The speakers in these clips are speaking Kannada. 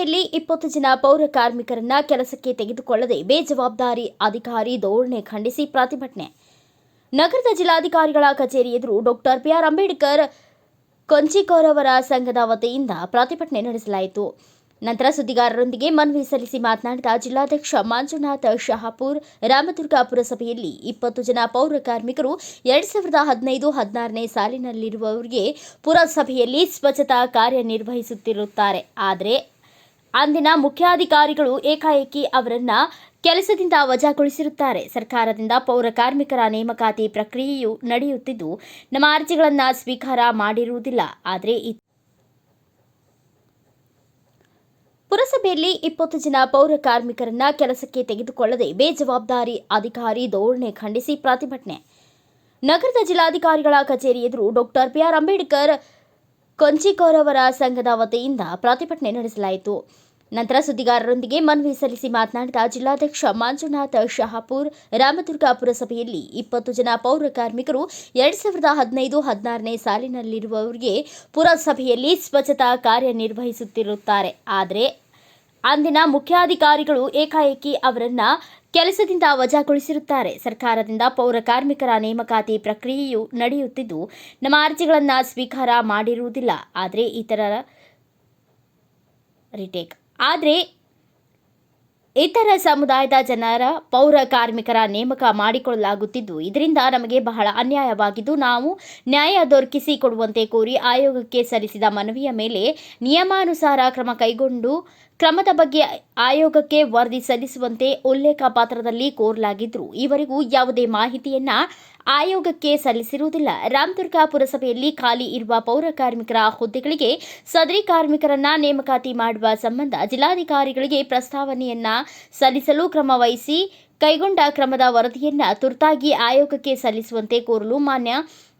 ಪುರಸಭೆಯಲ್ಲಿ ಇಪ್ಪತ್ತು ಜನ ಪೌರ ಕಾರ್ಮಿಕರನ್ನ ಕೆಲಸಕ್ಕೆ ತೆಗೆದುಕೊಳ್ಳದೆ ಬೇಜವಾಬ್ದಾರಿ ಅಧಿಕಾರಿ ಧೋರಣೆ ಖಂಡಿಸಿ ಪ್ರತಿಭಟನೆ. ನಗರದ ಜಿಲ್ಲಾಧಿಕಾರಿಗಳ ಕಚೇರಿ ಎದುರು ಡಾಕ್ಟರ್ ಬಿಆರ್ ಅಂಬೇಡ್ಕರ್ ಕೊಂಚಿಕೋರವರ ಸಂಘದ ವತಿಯಿಂದ ಪ್ರತಿಭಟನೆ ನಡೆಸಲಾಯಿತು. ನಂತರ ಸುದ್ದಿಗಾರರೊಂದಿಗೆ ಮನವಿ ಸಲ್ಲಿಸಿ ಮಾತನಾಡಿದ ಜಿಲ್ಲಾಧ್ಯಕ್ಷ ಮಂಜುನಾಥ್ ಶಹಾಪುರ್, ರಾಮದುರ್ಗ ಪುರಸಭೆಯಲ್ಲಿ ಇಪ್ಪತ್ತು ಜನ ಪೌರ ಕಾರ್ಮಿಕರು ಎರಡ್ ಸಾವಿರದ ಹದಿನೈದು ಹದಿನಾರನೇ ಸಾಲಿನಲ್ಲಿರುವವರಿಗೆ ಪುರಸಭೆಯಲ್ಲಿ ಸ್ವಚ್ಛತಾ ಕಾರ್ಯನಿರ್ವಹಿಸುತ್ತಿರುತ್ತಾರೆ ಆದರೆ ಅಂದಿನ ಮುಖ್ಯಾಧಿಕಾರಿಗಳು ಏಕಾಏಕಿ ಅವರನ್ನ ಕೆಲಸದಿಂದ ವಜಾಗೊಳಿಸಿರುತ್ತಾರೆ. ಸರ್ಕಾರದಿಂದ ಪೌರ ಕಾರ್ಮಿಕರ ನೇಮಕಾತಿ ಪ್ರಕ್ರಿಯೆಯು ನಡೆಯುತ್ತಿದ್ದು, ನಮ್ಮ ಅರ್ಜಿಗಳನ್ನು ಸ್ವೀಕಾರ ಮಾಡಿರುವುದಿಲ್ಲ. ಆದರೆ ಪುರಸಭೆಯಲ್ಲಿ ಇಪ್ಪತ್ತು ಜನ ಪೌರ ಕಾರ್ಮಿಕರನ್ನ ಕೆಲಸಕ್ಕೆ ತೆಗೆದುಕೊಳ್ಳದೆ ಬೇಜವಾಬ್ದಾರಿ ಅಧಿಕಾರಿ ಧೋರಣೆ ಖಂಡಿಸಿ ಪ್ರತಿಭಟನೆ. ನಗರದ ಜಿಲ್ಲಾಧಿಕಾರಿಗಳ ಕಚೇರಿ ಎದುರು ಡಾಕ್ಟರ್ ಬಿಆರ್ ಅಂಬೇಡ್ಕರ್ ಕೊಂಚಿಕೋರವರ ಸಂಘದ ವತಿಯಿಂದ ಪ್ರತಿಭಟನೆ ನಡೆಸಲಾಯಿತು. ನಂತರ ಸುದ್ದಿಗಾರರೊಂದಿಗೆ ಮನವಿ ಸಲ್ಲಿಸಿ ಮಾತನಾಡಿದ ಜಿಲ್ಲಾಧ್ಯಕ್ಷ ಮಂಜುನಾಥ್ ಶಹಾಪುರ್, ರಾಮದುರ್ಗ ಪುರಸಭೆಯಲ್ಲಿ ಇಪ್ಪತ್ತು ಜನ ಪೌರ ಕಾರ್ಮಿಕರು ಎರಡ್ ಸಾವಿರದ ಹದಿನೈದು ಹದಿನಾರನೇ ಸಾಲಿನಲ್ಲಿರುವವರಿಗೆ ಪುರಸಭೆಯಲ್ಲಿ ಸ್ವಚ್ಛತಾ ಕಾರ್ಯನಿರ್ವಹಿಸುತ್ತಿರುತ್ತಾರೆ ಆದರೆ, ಅಂದಿನ ಮುಖ್ಯಾಧಿಕಾರಿಗಳು ಏಕಾಏಕಿ ಅವರನ್ನ ಕೆಲಸದಿಂದ ವಜಾಗೊಳಿಸಿರುತ್ತಾರೆ. ಸರ್ಕಾರದಿಂದ ಪೌರ ಕಾರ್ಮಿಕರ ನೇಮಕಾತಿ ಪ್ರಕ್ರಿಯೆಯು ನಡೆಯುತ್ತಿದ್ದು, ನಮ್ಮ ಅರ್ಜಿಗಳನ್ನು ಸ್ವೀಕಾರ ಮಾಡಿರುವುದಿಲ್ಲ. ಆದರೆ ಇತರ ರಿಟೇಕ್. ಆದರೆ ಇತರ ಸಮುದಾಯದ ಜನರ ಪೌರ ಕಾರ್ಮಿಕರ ನೇಮಕ ಮಾಡಿಕೊಳ್ಳಲಾಗುತ್ತಿದ್ದು, ಇದರಿಂದ ನಮಗೆ ಬಹಳ ಅನ್ಯಾಯವಾಗಿದ್ದು, ನಾವು ನ್ಯಾಯ ದೊರಕಿಸಿ ಕೊಡುವಂತೆ ಕೋರಿ ಆಯೋಗಕ್ಕೆ ಸಲ್ಲಿಸಿದ ಮನವಿಯ ಮೇಲೆ ನಿಯಮಾನುಸಾರ ಕ್ರಮ ಕೈಗೊಂಡು ಕ್ರಮದ ಬಗ್ಗೆ ಆಯೋಗಕ್ಕೆ ವರದಿ ಸಲ್ಲಿಸುವಂತೆ ಉಲ್ಲೇಖ ಪಾತ್ರದಲ್ಲಿ ಕೋರಲಾಗಿದ್ದರೂ. ಈವರೆಗೂ ಯಾವುದೇ ಮಾಹಿತಿಯನ್ನ ಆಯೋಗಕ್ಕೆ ಸಲ್ಲಿಸಿರುವುದಿಲ್ಲ. ರಾಮದುರ್ಗ ಪುರಸಭೆಯಲ್ಲಿ ಖಾಲಿ ಇರುವ ಪೌರ ಕಾರ್ಮಿಕರ ಹುದ್ದೆಗಳಿಗೆ ಸದರಿ ಕಾರ್ಮಿಕರನ್ನ ನೇಮಕಾತಿ ಮಾಡುವ ಸಂಬಂಧ ಜಿಲ್ಲಾಧಿಕಾರಿಗಳಿಗೆ ಪ್ರಸ್ತಾವನೆಯನ್ನ ಸಲ್ಲಿಸಲು ಕ್ರಮ ವಹಿಸಿ ಕೈಗೊಂಡ ಕ್ರಮದ ವರದಿಯನ್ನ ತುರ್ತಾಗಿ ಆಯೋಗಕ್ಕೆ ಸಲ್ಲಿಸುವಂತೆ ಕೋರಲು ಮಾನ್ಯ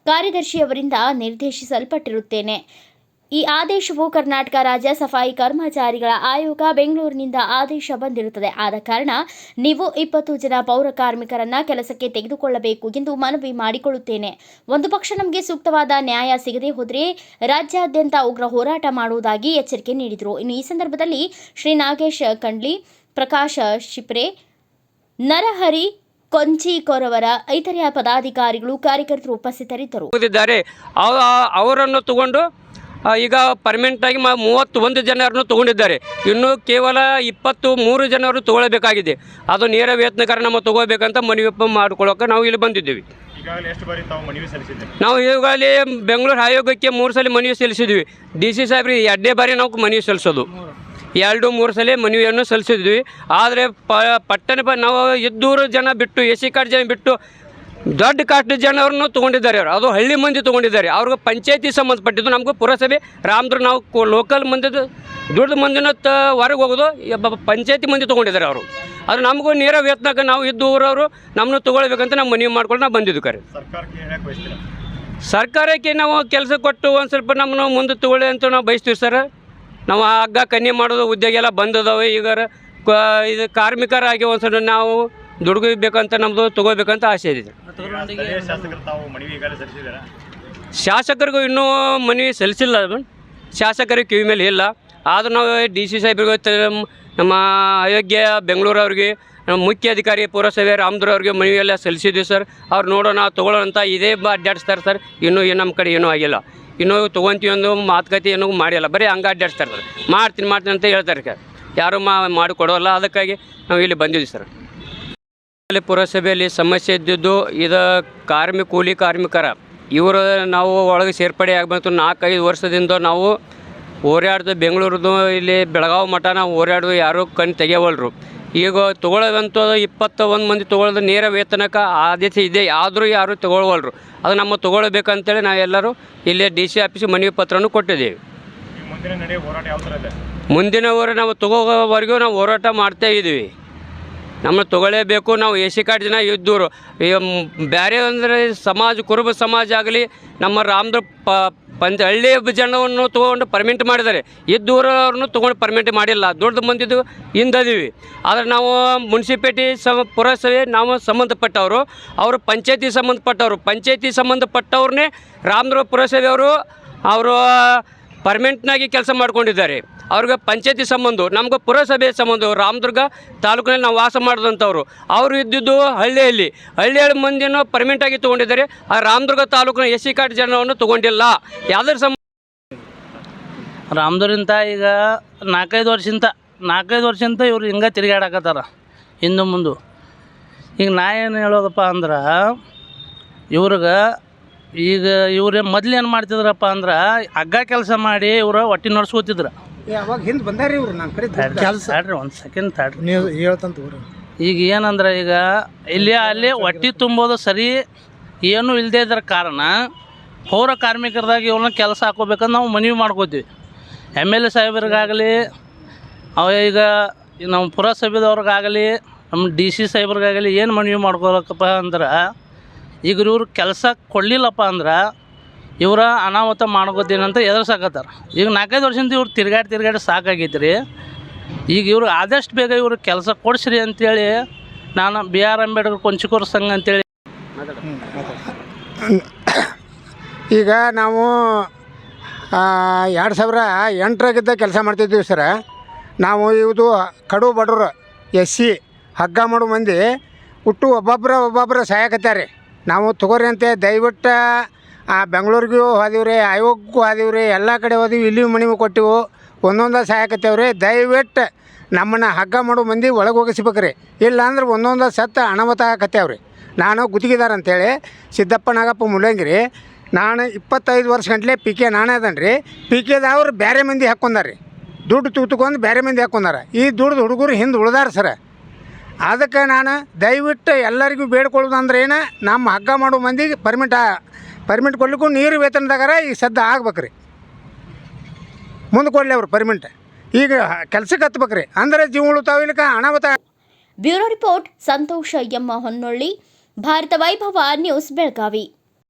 ಕಾರ್ಯದರ್ಶಿಯವರಿಂದ ನಿರ್ದೇಶಿಸಲ್ಪಟ್ಟಿರುತ್ತೇನೆ. ಈ ಆದೇಶವು ಕರ್ನಾಟಕ ರಾಜ್ಯ ಸಫಾಯಿ ಕರ್ಮಚಾರಿಗಳ ಆಯೋಗ ಬೆಂಗಳೂರಿನಿಂದ ಆದೇಶ ಬಂದಿರುತ್ತದೆ. ಆದ ಕಾರಣ ನೀವು ಇಪ್ಪತ್ತು ಜನ ಪೌರ ಕಾರ್ಮಿಕರನ್ನ ಕೆಲಸಕ್ಕೆ ತೆಗೆದುಕೊಳ್ಳಬೇಕು ಎಂದು ಮನವಿ ಮಾಡಿಕೊಳ್ಳುತ್ತೇನೆ. ಒಂದು ಪಕ್ಷ ನಮಗೆ ಸೂಕ್ತವಾದ ನ್ಯಾಯ ಸಿಗದೆ ಹೋದರೆ ರಾಜ್ಯಾದ್ಯಂತ ಉಗ್ರ ಹೋರಾಟ ಮಾಡುವುದಾಗಿ ಎಚ್ಚರಿಕೆ ನೀಡಿದರು. ಇನ್ನು ಈ ಸಂದರ್ಭದಲ್ಲಿ ಶ್ರೀ ನಾಗೇಶ್ ಕಂಡ್ಲಿ, ಪ್ರಕಾಶ ಶಿಪ್ರೆ, ನರಹರಿ ಕೊಂಚಿ ಕೊರವರ ಇತರೆ ಪದಾಧಿಕಾರಿಗಳು ಕಾರ್ಯಕರ್ತರು ಉಪಸ್ಥಿತರಿದ್ದರು. ಅವರನ್ನು ತಗೊಂಡು ಈಗ ಪರ್ಮನೆಂಟಾಗಿ ಮ ಮೂವತ್ತೊಂದು ಜನರನ್ನು ತಗೊಂಡಿದ್ದಾರೆ. ಇನ್ನು ಕೇವಲ ಇಪ್ಪತ್ತು ಮೂರು ಜನರು ತಗೊಳ್ಬೇಕಾಗಿದೆ ಅದು ನೇರ ವೇತನಕಾರ ನಮ್ಮ ತಗೋಬೇಕಂತ ಮನವಿ ಮಾಡ್ಕೊಳ್ಳೋಕೆ ನಾವು ಇಲ್ಲಿ ಬಂದಿದ್ದೀವಿ. ನಾವು ಈಗಾಗಲೇ ಬೆಂಗಳೂರು ಆಯೋಗಕ್ಕೆ ಮೂರು ಸಲ ಮನವಿ ಸಲ್ಲಿಸಿದ್ವಿ ಡಿ ಸಿ ಸಾಹೇಬ್ರಿಗೆ ಎರಡನೇ ಬಾರಿ ನಾವು ಮನವಿ ಸಲ್ಲಿಸೋದು. ಎರಡು ಮೂರು ಸಲ ಮನವಿಯನ್ನು ಸಲ್ಲಿಸಿದ್ವಿ ಆದರೆ ಪ ಪಟ್ಟಣ ನಾವು ಇದ್ದೂರು ಜನ ಬಿಟ್ಟು ಎ ಸಿ ಕಾರ್ಡ್ ಜನ ಬಿಟ್ಟು ದೊಡ್ಡ ಕಾಸ್ಟ್ ಜನರನ್ನು ತೊಗೊಂಡಿದ್ದಾರೆ ಅವರು. ಅದು ಹಳ್ಳಿ ಮಂದಿ ತೊಗೊಂಡಿದ್ದಾರೆ. ಅವ್ರಿಗೆ ಪಂಚಾಯತಿ ಸಂಬಂಧಪಟ್ಟಿದ್ದು ನಮಗೂ ಪುರಸಭೆ. ರಾಮದ್ರ ನಾವು ಲೋಕಲ್ ಮಂದಿದು ದುಡ್ಡು ಮಂದಿನ ತ ಹೊರಗೆ ಹೋಗೋದು ಪಂಚಾಯತಿ ಮಂದಿ ತೊಗೊಂಡಿದ್ದಾರೆ ಅವರು. ಅದು ನಮಗೂ ನೇರ ವೇತನಕ್ಕೆ ನಾವು ಇದ್ದು ಊರವರು ನಮ್ಮನ್ನು ತೊಗೊಳ್ಬೇಕಂತ ನಾವು ಮನವಿ ಮಾಡ್ಕೊಂಡು ನಾವು ಬಂದಿದ್ದು ಕರೆ. ಸರ್ಕಾರಕ್ಕೆ ನಾವು ಕೆಲಸ ಕೊಟ್ಟು ಒಂದು ಸ್ವಲ್ಪ ನಮ್ಮನ್ನು ಮುಂದೆ ತೊಗೊಳ್ಳಿ ಅಂತ ನಾವು ಬಯಸ್ತೀವಿ ಸರ್. ನಾವು ಹಗ್ಗ ಕನ್ನಿ ಮಾಡೋದು ಉದ್ಯೋಗ ಎಲ್ಲ ಬಂದಿದಾವೆ. ಈಗ ಇದು ಕಾರ್ಮಿಕರಾಗಿ ಒಂದು ಸ್ವಲ್ಪ ನಾವು ದುಡ್ಕೋಬೇಕಂತ ನಮ್ಮದು ತಗೋಬೇಕಂತ ಆಸೆ ಇದೆ. ಶಾಸಕರಿಗೂ ಇನ್ನೂ ಮನವಿ ಸಲ್ಲಿಸಿಲ್ಲ. ಶಾಸಕರಿಗೆ ಕಿವಿ ಮೇಲೆ ಇಲ್ಲ. ಆದರೂ ನಾವು ಡಿ ಸಿ ಸಾಹೇಬ್ರಿಗೆ ನಮ್ಮ ಅಯೋಗ್ಯ ಬೆಂಗಳೂರು ಅವ್ರಿಗೆ, ನಮ್ಮ ಮುಖ್ಯ ಅಧಿಕಾರಿ ಪುರಸಭೆ ರಾಮದುರ್ ಅವ್ರಿಗೆ ಮನವಿ ಎಲ್ಲ ಸಲ್ಲಿಸಿದ್ವಿ ಸರ್. ಅವ್ರು ನೋಡೋಣ, ತೊಗೊಳ್ಳೋಣ ಅಂತ ಇದೇ ಅಡ್ಡಾಡಿಸ್ತಾರೆ ಸರ್. ಇನ್ನೂ ಏನು ನಮ್ಮ ಕಡೆ ಏನೂ ಆಗಿಲ್ಲ. ಇನ್ನೂ ತೊಗೊಂತೀವಿ ಒಂದು ಮಾತುಕತೆ ಏನೂ ಮಾಡಿಲ್ಲ. ಬರೀ ಹಂಗೆ ಅಡ್ಡಾಡಿಸ್ತಾರೆ ಸರ್. ಮಾಡ್ತೀನಿ ಮಾಡ್ತೀನಿ ಅಂತ ಹೇಳ್ತಾರೆ ಸರ್. ಯಾರೂ ಮಾಡಿಕೊಡೋಲ್ಲ ಮಾಡಿ ಕೊಡೋಲ್ಲ. ಅದಕ್ಕಾಗಿ ನಾವು ಇಲ್ಲಿ ಬಂದಿದ್ವಿ ಸರ್. ಪುರಸಭೆಯಲ್ಲಿ ಸಮಸ್ಯೆ ಇದ್ದಿದ್ದು ಇದು ಕಾರ್ಮಿಕ ಕೂಲಿ ಕಾರ್ಮಿಕರ. ಇವರು ನಾವು ಒಳಗೆ ಸೇರ್ಪಡೆ ಆಗಬೇಕು ನಾಲ್ಕೈದು ವರ್ಷದಿಂದ ನಾವು ಓಡಾಡ್ದು ಬೆಂಗಳೂರದು ಇಲ್ಲಿ ಬೆಳಗಾವಿ ಮಠ ನಾವು ಓಡಾಡ್ದು ಯಾರೂ ಕಣ್ಣು ತೆಗೆಯವಲ್ರು ಈಗ ತೊಗೊಳ್ಳೋದಂತೂ ಇಪ್ಪತ್ತ ಒಂದು ಮಂದಿ ತೊಗೊಳ್ಳೋದು ನೇರ ವೇತನಕ್ಕೆ ಆದೇಶ ಇದೆ ಆದರೂ ಯಾರೂ ತೊಗೊಳ್ವಲ್ರು. ಅದು ನಮ್ಮ ತೊಗೊಳ್ಬೇಕಂತೇಳಿ ನಾವೆಲ್ಲರೂ ಇಲ್ಲೇ ಡಿ ಸಿ ಆಫೀಸಿಗೆ ಮನವಿ ಪತ್ರನೂ ಕೊಟ್ಟಿದ್ದೀವಿ. ಮುಂದಿನ ಮುಂದಿನವರು ನಾವು ತೊಗೋವರೆಗೂ ನಾವು ಹೋರಾಟ ಮಾಡ್ತಾ ಇದ್ದೀವಿ. ನಮ್ಮನ್ನು ತಗೊಳ್ಳೇಬೇಕು. ನಾವು ಎ ಸಿ ಕಾರ್ಡ್ ಜನ ಇದ್ದವರು ಬೇರೆ ಅಂದರೆ ಸಮಾಜ, ಕುರುಬ ಸಮಾಜ ಆಗಲಿ, ನಮ್ಮ ರಾಮದ್ರ ಪ ಪಂಚ ಹಳ್ಳಿ ಜನವನ್ನು ತೊಗೊಂಡು ಪರ್ಮಿಂಟ್ ಮಾಡಿದ್ದಾರೆ. ಇದ್ದೂರವ್ರನ್ನು ತೊಗೊಂಡು ಪರ್ಮಿಂಟ್ ಮಾಡಿಲ್ಲ. ದೊಡ್ಡ ಮಂದಿದ್ದು ಹಿಂದದೀವಿ. ಆದರೆ ನಾವು ಮುನ್ಸಿಪೇಟಿ ಸಮ, ಪುರಸಭೆ ನಾವು ಸಂಬಂಧಪಟ್ಟವರು. ಅವರು ಪಂಚಾಯತಿ ಸಂಬಂಧಪಟ್ಟವರು. ಪಂಚಾಯತಿ ಸಂಬಂಧಪಟ್ಟವ್ರನ್ನೇ ರಾಮದುರ್ಗ ಪುರಸಭೆಯವರು ಅವರು ಪರ್ಮನೆಂಟ್ನಾಗಿ ಕೆಲಸ ಮಾಡ್ಕೊಂಡಿದ್ದಾರೆ. ಅವ್ರಿಗೆ ಪಂಚಾಯತಿ ಸಂಬಂಧ, ನಮ್ಗೆ ಪುರಸಭೆ ಸಂಬಂಧ, ರಾಮದುರ್ಗ ತಾಲೂಕಿನಲ್ಲಿ ನಾವು ವಾಸ ಮಾಡಿದಂಥವ್ರು. ಅವರು ಇದ್ದಿದ್ದು ಹಳ್ಳಿಯಲ್ಲಿ. ಹಳ್ಳಿಯಲ್ಲಿ ಮಂದಿನೂ ಪರ್ಮನೆಂಟಾಗಿ ತೊಗೊಂಡಿದ್ದಾರೆ. ಆ ರಾಮದುರ್ಗ ತಾಲೂಕಿನ ಎಸ್ ಸಿ ಕಾರ್ಡ್ ಜನವನ್ನು ತೊಗೊಂಡಿಲ್ಲ. ಯಾವುದ್ರ ಸಂಬಂಧ ರಾಮದುರ್ಗಿಂತ ಈಗ ನಾಲ್ಕೈದು ವರ್ಷದಿಂದ ನಾಲ್ಕೈದು ವರ್ಷದಿಂದ ಇವ್ರು ಹಿಂಗೆ ತಿರುಗಾಡಕತ್ತಾರ. ಹಿಂದೆ ಮುಂದೆ. ಈಗ ನಾ ಏನು ಹೇಳೋದಪ್ಪ ಅಂದ್ರೆ, ಇವ್ರಿಗೆ ಈಗ ಇವ್ರು ಮೊದ್ಲು ಏನು ಮಾಡ್ತಿದ್ರಪ್ಪ ಅಂದ್ರೆ ಹಗ್ಗ ಕೆಲಸ ಮಾಡಿ ಇವರು ಹೊಟ್ಟೆ ನಡ್ಸ್ಕೊತಿದ್ರು ಯಾವಾಗ ಹಿಂದೆ ಬಂದಾರಿ ಇವ್ರು ನಮ್ಮ ಕಡೆ ಕೆಲಸ. ತಾಡ್ರಿ ಒಂದು ಸೆಕೆಂಡ್ ತಾಡ್ರಿ. ನೀವು ಹೇಳ್ತಂತ ಈಗ ಏನಂದ್ರೆ ಈಗ ಇಲ್ಲಿ ಅಲ್ಲಿ ಹೊಟ್ಟೆ ತುಂಬೋದು ಸರಿ ಏನೂ ಇಲ್ಲದೇ ಇದ್ರ ಕಾರಣ ಪೌರ ಕಾರ್ಮಿಕರದಾಗ ಇವ್ರನ್ನ ಕೆಲಸ ಹಾಕೋಬೇಕಂತ ನಾವು ಮನವಿ ಮಾಡ್ಕೋತೀವಿ. ಎಂ ಎಲ್ ಎ ಸಾಹೇಬ್ರಿಗಾಗಲಿ ಅವ ಈಗ ನಮ್ಮ ಪುರಸಭೆದವ್ರಿಗಾಗಲಿ ನಮ್ಮ ಡಿ ಸಿ ಸಾಹೇಬ್ರಿಗಾಗಲಿ ಏನು ಮನವಿ ಮಾಡ್ಕೋಬೇಕಪ್ಪ ಅಂದ್ರೆ ಈಗ ಇವ್ರು ಕೆಲಸ ಕೊಡಲಿಲ್ಲಪ್ಪ ಅಂದ್ರೆ ಇವರ ಅನಾಹುತ ಮಾಡ್ಕೋತೀನಂತ ಎದುರ್ಸಾಕತ್ತಾರ. ಈಗ ನಾಲ್ಕೈದು ವರ್ಷದಿಂದ ಇವ್ರು ತಿರ್ಗಾಡಿ ತಿರ್ಗಾಡಿ ಸಾಕಾಗೈತೆ ರೀ ಈಗ ಇವರು ಆದಷ್ಟು ಬೇಗ ಇವರು ಕೆಲಸ ಕೊಡಿಸ್ರಿ ಅಂತೇಳಿ ನಾನು ಬಿ ಆರ್ ಅಂಬೇಡ್ಕರ್ ಕೊಂಚಿಕೋರ್ ಸಂಘ ಅಂತೇಳಿ ಈಗ ನಾವು ಎರಡು ಸಾವಿರ ಎಂಟರಾಗಿದ್ದ ಕೆಲಸ ಮಾಡ್ತಿದ್ದೀವಿ ಸರ. ನಾವು ಇದು ಕಡು ಬಡವರು ಎಸ್ ಸಿ ಹಗ್ಗ ಮಾಡೋ ಮಂದಿ, ಹುಟ್ಟು ಒಬ್ಬೊಬ್ಬರ ಒಬ್ಬೊಬ್ಬರ ಸಹಾಯಕತ್ತಾರೆ ನಾವು ತಗೋರಿ ಅಂತ, ದಯವಿಟ್ಟು, ಆ, ಬೆಂಗಳೂರಿಗೂ ಹೋದಿವ್ರಿ, ಆಯೋಗಕ್ಕೂ ಹೋದಿವ್ರಿ, ಎಲ್ಲ ಕಡೆ ಹೋದಿವಿ ಇಲ್ಲಿ ಮನವಿ ಕೊಟ್ಟಿವು, ಒಂದೊಂದು ರೀ ದಯವಿಟ್ಟು ನಮ್ಮನ್ನು ಹಗ್ಗ ಮಾಡೋ ಮಂದಿ ಒಳಗೆ ಹೋಗಿಸ್ಬೇಕ್ರಿ ಇಲ್ಲ ಅಂದ್ರೆ ಒಂದೊಂದು ಸತ್ತ ಅನಾಹುತ ರೀ ನಾನು ಗುತ್ತಿಗೆದಾರ ಅಂತೇಳಿ, ಸಿದ್ದಪ್ಪ ನಾಗಪ್ಪ ಮುಳ್ಳಂಗಿರಿ ನಾನು ಇಪ್ಪತ್ತೈದು ವರ್ಷ ಗಂಟ್ಲೆ ಪಿ ಕೆ ನಾನೇ ಅದನ್ರಿ ರೀ ಪಿ ಕೆದವ್ರು ಬೇರೆ ಮಂದಿ ಹಾಕ್ಕೊಂಡಾರ ದುಡ್ಡು ತೂತ್ಕೊಂಡು ಬೇರೆ ಮಂದಿ ಹಾಕ್ಕೊಂಡಾರ ಈ ದುಡ್ಡು ಹುಡುಗರು ಹಿಂದೆ ಉಳ್ದಾರ ಸರ. ಅದಕ್ಕೆ ನಾನು ದಯವಿಟ್ಟು ಎಲ್ಲರಿಗೂ ಬೇಡ್ಕೊಳ್ಳೋದು ಅಂದ್ರೆ ಏನು, ನಮ್ಮ ಹಗ್ಗ ಮಾಡೋ ಮಂದಿಗೆ ಪರ್ಮಿಟ್ ಪರ್ಮಿಟ್ ಕೊಡ್ಲಿಕ್ಕೂ ನೀರು ವೇತನದಾಗಾರ ಈಗ ಸದ್ದ ಆಗ್ಬೇಕು ರೀ ಮುಂದೆ ಕೊಡಲಿ ಅವ್ರು ಪರ್ಮಿಟ್ ಈಗ ಕೆಲ್ಸಕ್ಕೆ ಹತ್ಬೇಕ್ರಿ. ಅಂದ್ರೆ ಜೀವ ಉಳಿತಾವ ಇಲ್ಲಕ ಅನಾಹುತ ಬ್ಯೂರೋ ರಿಪೋರ್ಟ್ ಸಂತೋಷ ಎಮ್ಮ Honnolli. Bharat Vaibhav news Belagavi.